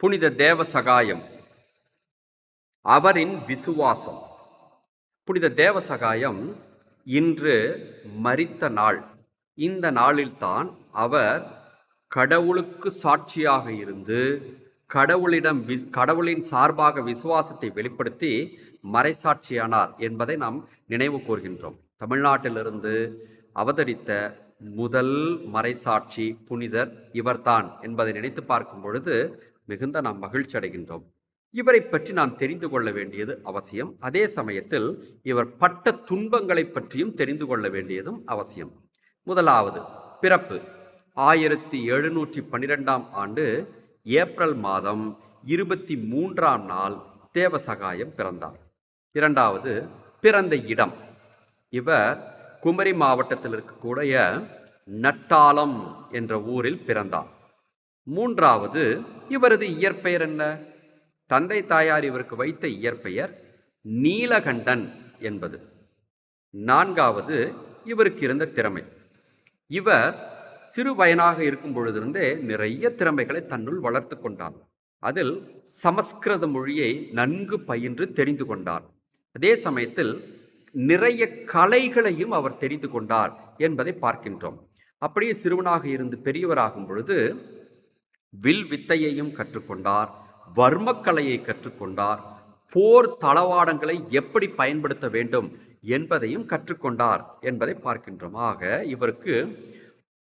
புனித தேவ சகாயம் அவரின் விசுவாசம். புனித தேவ சகாயம் இன்று மறித்த நாள். இந்த நாளில்தான் அவர் கடவுளுக்கு சாட்சியாக இருந்து கடவுளிடம் வி கடவுளின் சார்பாக விசுவாசத்தை வெளிப்படுத்தி மறைசாட்சியானார் என்பதை நாம் நினைவு கூர்கின்றோம். தமிழ்நாட்டிலிருந்து அவதரித்த முதல் மறைசாட்சி புனிதர் இவர்தான் என்பதை நினைத்து பார்க்கும் பொழுது மிகுந்த நாம் மகிழ்ச்சி அடைகின்றோம். இவரை பற்றி நாம் தெரிந்து கொள்ள வேண்டியது அவசியம். அதே சமயத்தில் இவர் பட்ட துன்பங்களை பற்றியும் தெரிந்து கொள்ள வேண்டியதும் அவசியம். முதலாவது பிறப்பு. ஆயிரத்தி எழுநூற்றி பன்னிரெண்டாம் ஆண்டு ஏப்ரல் மாதம் இருபத்தி மூன்றாம் நாள் தேவசகாயம் பிறந்தார். இரண்டாவது பிறந்த இடம். இவர் குமரி மாவட்டத்தில் இருக்கக்கூடிய நட்டாலம் என்ற ஊரில் பிறந்தார். மூன்றாவது இவரது இயற்பெயர் என்ன? தந்தை தாயார் இவருக்கு வைத்த இயற்பெயர் நீலகண்டன் என்பது. நான்காவது இவருக்கு இருந்த திறமை. இவர் சிறு வயனாக இருக்கும் பொழுதிருந்தே நிறைய திறமைகளை தன்னுள் வளர்த்து கொண்டார். அதில் சமஸ்கிருத மொழியை நன்கு பயின்று தெரிந்து கொண்டார். அதே சமயத்தில் நிறைய கலைகளையும் அவர் தெரிந்து கொண்டார் என்பதை பார்க்கின்றோம். அப்படியே சிறுவனாக இருந்து பெரியவராகும் பொழுது வில் வித்தையையும் கற்றுக்கொண்டார் வர்மக்கலையை கற்றுக்கொண்டார் போர் தளவாடங்களை எப்படி பயன்படுத்த வேண்டும் என்பதையும் கற்றுக்கொண்டார் என்பதை பார்க்கின்றோம். ஆக இவருக்கு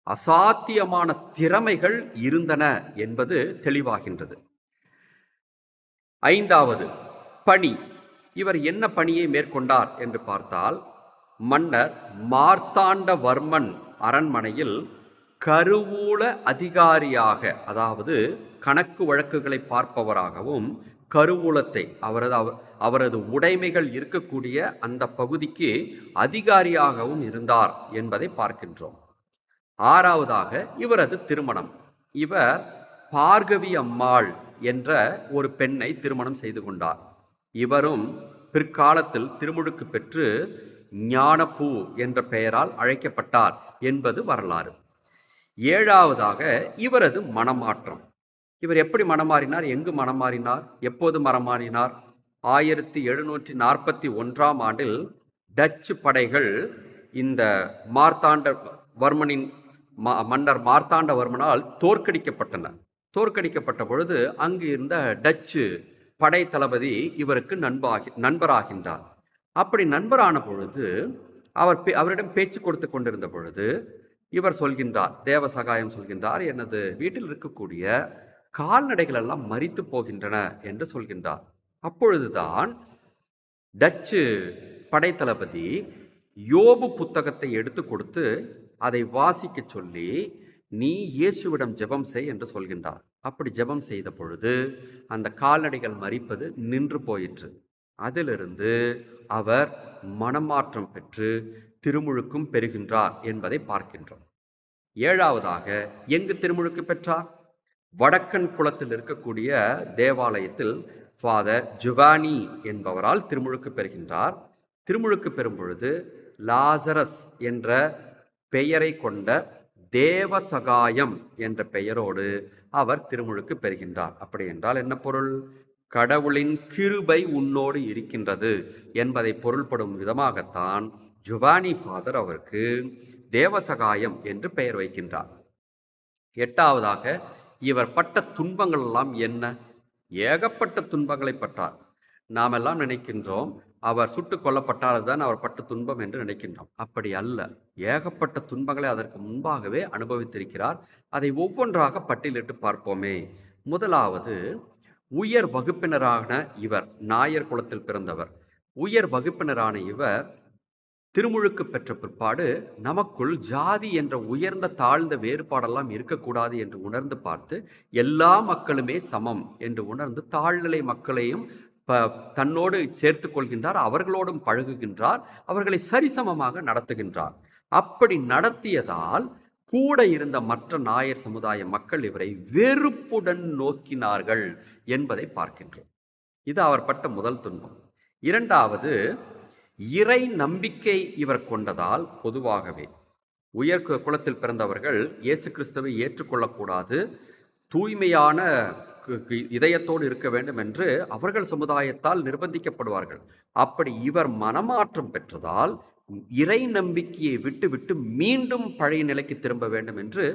அசாத்தியமான திறமைகள் இருந்தன என்பது தெளிவாகின்றது. ஐந்தாவது பணி. இவர் என்ன பணியை மேற்கொண்டார் என்று பார்த்தால் மன்னர் மார்த்தாண்டவர்மன் அரண்மனையில் கருவூல அதிகாரியாக அதாவது கணக்கு வழக்குகளை பார்ப்பவராகவும் கருவூலத்தை அவரது அவ- அவரது உடைமைகள் இருக்கக்கூடிய அந்த பகுதிக்கு அதிகாரியாகவும் இருந்தார் என்பதை பார்க்கின்றோம். ஆறாவதாக இவரது திருமணம். இவர் பார்கவி அம்மாள் என்ற ஒரு பெண்ணை திருமணம் செய்து கொண்டார். இவரும் பிற்காலத்தில் திருமுழுக்கு பெற்று ஞானப்பூ என்ற பெயரால் அழைக்கப்பட்டார் என்பது வரலாறு. ஏழாவதாக இவரது மனமாற்றம். இவர் எப்படி மனமாறினார்? எங்கு மனமாறினார்? எப்போது மனமாறினார்? ஆயிரத்தி எழுநூற்றி நாற்பத்தி ஒன்றாம் ஆண்டில் டச்சு படைகள் இந்த மார்த்தாண்ட வர்மனின் ம- மன்னர் மார்த்தாண்டவர்மனால் தோற்கடிக்கப்பட்டன. தோற்கடிக்கப்பட்ட பொழுது அங்கு இருந்த டச்சு படை தளபதி இவருக்கு நண்பாகி நண்பராகின்றார். அப்படி நண்பரான பொழுது அவர் பே- அவரிடம் பேச்சு கொடுத்து கொண்டிருந்த பொழுது இவர் சொல்கின்றார் தேவ சகாயம் சொல்கின்றார் எனது வீட்டில் இருக்கக்கூடிய கால்நடைகள் எல்லாம் மறித்து போகின்றன என்று சொல்கின்றார். அப்பொழுதுதான் டச்சு படைத்தளபதி யோபு புத்தகத்தை எடுத்து கொடுத்து அதை வாசிக்க சொல்லி நீ இயேசுவிடம் ஜெபம் செய் என்று சொல்கின்றார். அப்படி ஜெபம் செய்த பொழுது அந்த கால்நடைகள் மறிப்பது நின்று போயிற்று. அதிலிருந்து அவர் மனமாற்றம் பெற்று திருமுழுக்கும் பெறுகின்றார் என்பதை பார்க்கின்றோம். ஏழாவதாக எங்கு திருமுழுக்கு பெற்றார்? வடக்கன் குளத்தில் இருக்கக்கூடிய தேவாலயத்தில் ஃபாதர் ஜுவானி என்பவரால் திருமுழுக்கு பெறுகின்றார். திருமுழுக்கு பெறும் பொழுது லாசரஸ் என்ற பெயரை கொண்ட தேவசகாயம் என்ற பெயரோடு அவர் திருமுழுக்கு பெறுகின்றார். அப்படி என்றால் என்ன பொருள்? கடவுளின் கிருபை உன்னோடு இருக்கின்றது என்பதை பொருள்படும் விதமாகத்தான் ஜுவானி ஃபாதர் அவருக்கு தேவசகாயம் என்று பெயர் வைக்கின்றார். எட்டாவதாக இவர் பட்ட துன்பங்கள் எல்லாம் என்ன? ஏகப்பட்ட துன்பங்களை பட்டார். நாமெல்லாம் நினைக்கின்றோம் அவர் சுட்டு கொல்லப்பட்டால் தான் அவர் பட்ட துன்பம் என்று நினைக்கின்றோம். அப்படி அல்ல. ஏகப்பட்ட துன்பங்களை அதற்கு முன்பாகவே அனுபவித்திருக்கிறார். அதை ஒவ்வொன்றாக பட்டியலிட்டு பார்ப்போமே. முதலாவது உயர் வகுப்பினரான இவர் நாயர் குலத்தில் பிறந்தவர். உயர் வகுப்பினரான இவர் திருமுழுக்கு பெற்ற பிற்பாடு நமக்குள் ஜாதி என்ற உயர்ந்த தாழ்ந்த வேறுபாடெல்லாம் இருக்கக்கூடாது என்று உணர்ந்து பார்த்து எல்லா மக்களுமே சமம் என்று உணர்ந்து தாழ்நிலை மக்களையும் ப- தன்னோடு சேர்த்து கொள்கின்றார் அவர்களோடும் பழகுகின்றார் அவர்களை சரிசமமாக நடத்துகின்றார். அப்படி நடத்தியதால் கூட இருந்த மற்ற நாயர் சமுதாய மக்கள் இவரை வெறுப்புடன் நோக்கினார்கள் என்பதை பார்க்கின்றோம். இது அவர் பட்ட முதல் துன்பம். இரண்டாவது இறை நம்பிக்கை இவர் கொண்டதால் பொதுவாகவே. உயர் குலத்தில் பிறந்தவர்கள் இயேசு கிறிஸ்துவை ஏற்றுக்கொள்ளக்கூடாது. தூய்மையான இதயத்தோடு இருக்க வேண்டும் என்று அவர்கள் சமுதாயத்தால் நிர்பந்திக்கப்படுவார்கள். அப்படி இவர் மனமாற்றம் பெற்றதால் இறை நம்பிக்கையை விட்டுவிட்டு மீண்டும் பழைய நிலைக்கு திரும்ப வேண்டும் என்று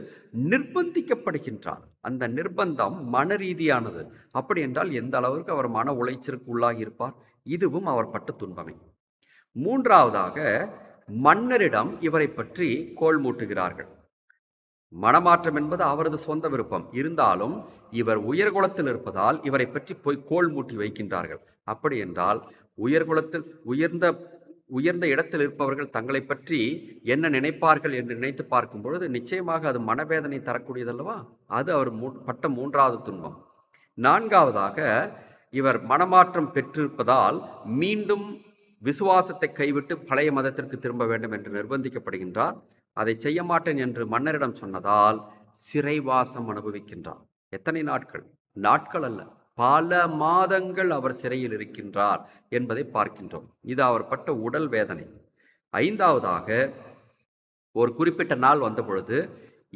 நிர்பந்திக்கப்படுகின்றார். அந்த நிர்பந்தம் மன ரீதியானது. அப்படி என்றால் எந்த அளவிற்கு அவர் மன உளைச்சலுக்கு உள்ளாகி இருப்பார்? இதுவும் அவர் பட்ட துன்பமே. மூன்றாவதாக மன்னரிடம் இவரை பற்றி கோல் மூட்டுகிறார்கள். மனமாற்றம் என்பது அவரது சொந்த விருப்பம். இருந்தாலும் இவர் உயர்குலத்தில் இருப்பதால் இவரை பற்றி போய் கோல் மூட்டி வைக்கின்றார்கள். அப்படி என்றால் உயர்குலத்தில் உயர்ந்த உயர்ந்த இடத்தில் இருப்பவர்கள் தங்களை பற்றி என்ன நினைப்பார்கள் என்று நினைத்து பார்க்கும் பொழுது நிச்சயமாக அது மனவேதனை தரக்கூடியதல்லவா? அது அவர் மூ- பட்ட மூன்றாவது துன்பம். நான்காவதாக இவர் மனமாற்றம் பெற்றிருப்பதால் மீண்டும் விசுவாசத்தை கைவிட்டு பழைய மதத்திற்கு திரும்ப வேண்டும் என்று நிர்பந்திக்கப்படுகின்றார். அதை செய்ய மாட்டேன் என்று மன்னரிடம் சொன்னதால் சிறைவாசம் அனுபவிக்கின்றார். எத்தனை நாட்கள்? நாட்கள் அல்ல. பல மாதங்கள் அவர் சிறையில் இருக்கின்றார் என்பதை பார்க்கின்றோம். இது அவர் பட்ட உடல் வேதனை. ஐந்தாவதாக ஒரு குறிப்பிட்ட நாள் வந்த பொழுது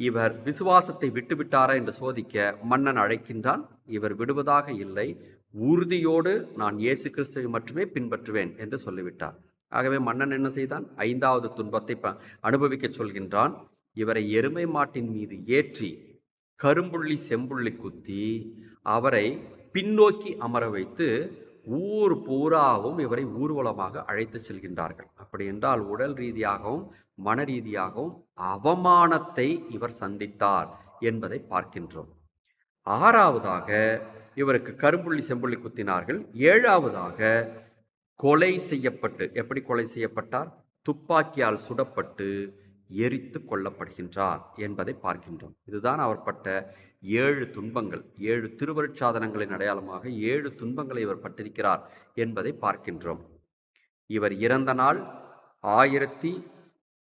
இவர் விசுவாசத்தை விட்டுவிட்டாரா என்று சோதிக்க மன்னன் அழைக்கின்றான். இவர் விடுவதாக இல்லை. உறுதியோடு நான் இயேசு கிறிஸ்துவை மட்டுமே பின்பற்றுவேன் என்று சொல்லிவிட்டார். ஆகவே மன்னன் என்ன செய்தான்? ஐந்தாவது துன்பத்தை ப- அனுபவிக்கச் சொல்கின்றான். இவரை எருமை மாட்டின் மீது ஏற்றி கரும்புள்ளி செம்புள்ளி குத்தி அவரை பின்னோக்கி அமர வைத்து ஊர் பூராவும் இவரை ஊர்வலமாக அழைத்து செல்கின்றார்கள். அப்படி என்றால் உடல் ரீதியாகவும் மன ரீதியாகவும் அவமானத்தை இவர் சந்தித்தார் என்பதை பார்க்கின்றோம். ஆறாவதாக இவருக்கு கரும்புள்ளி செம்புள்ளி குத்தினார்கள். ஏழாவதாக கொலை செய்யப்பட்டு எப்படி கொலை செய்யப்பட்டார்? துப்பாக்கியால் சுடப்பட்டு எரித்து கொல்லப்படுகின்றார் என்பதை பார்க்கின்றோம். இதுதான் அவர் பட்ட ஏழு துன்பங்கள். ஏழு திருவருட்சாதனங்களின் அடையாளமாக ஏழு துன்பங்களை இவர் பட்டிருக்கிறார் என்பதை பார்க்கின்றோம். இவர் இறந்த நாள் ஆயிரத்தி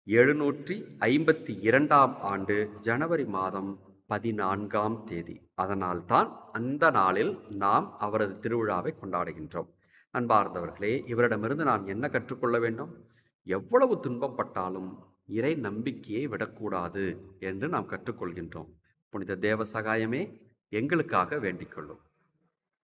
எழுநூற்றி ஐம்பத்தி இரண்டாம் ஆண்டு ஜனவரி மாதம் பதினான்காம் தேதி. அதனால்தான் அந்த நாளில் நாம் அவரது திருவிழாவை கொண்டாடுகின்றோம். அன்பார்ந்தவர்களே இவரிடமிருந்து நாம் என்ன கற்றுக்கொள்ள வேண்டும்? எவ்வளவு துன்பப்பட்டாலும் இறை நம்பிக்கையை விடக்கூடாது என்று நாம் கற்றுக்கொள்கின்றோம். புனித தேவ சகாயமே எங்களுக்காக வேண்டிக் கொள்ளும்.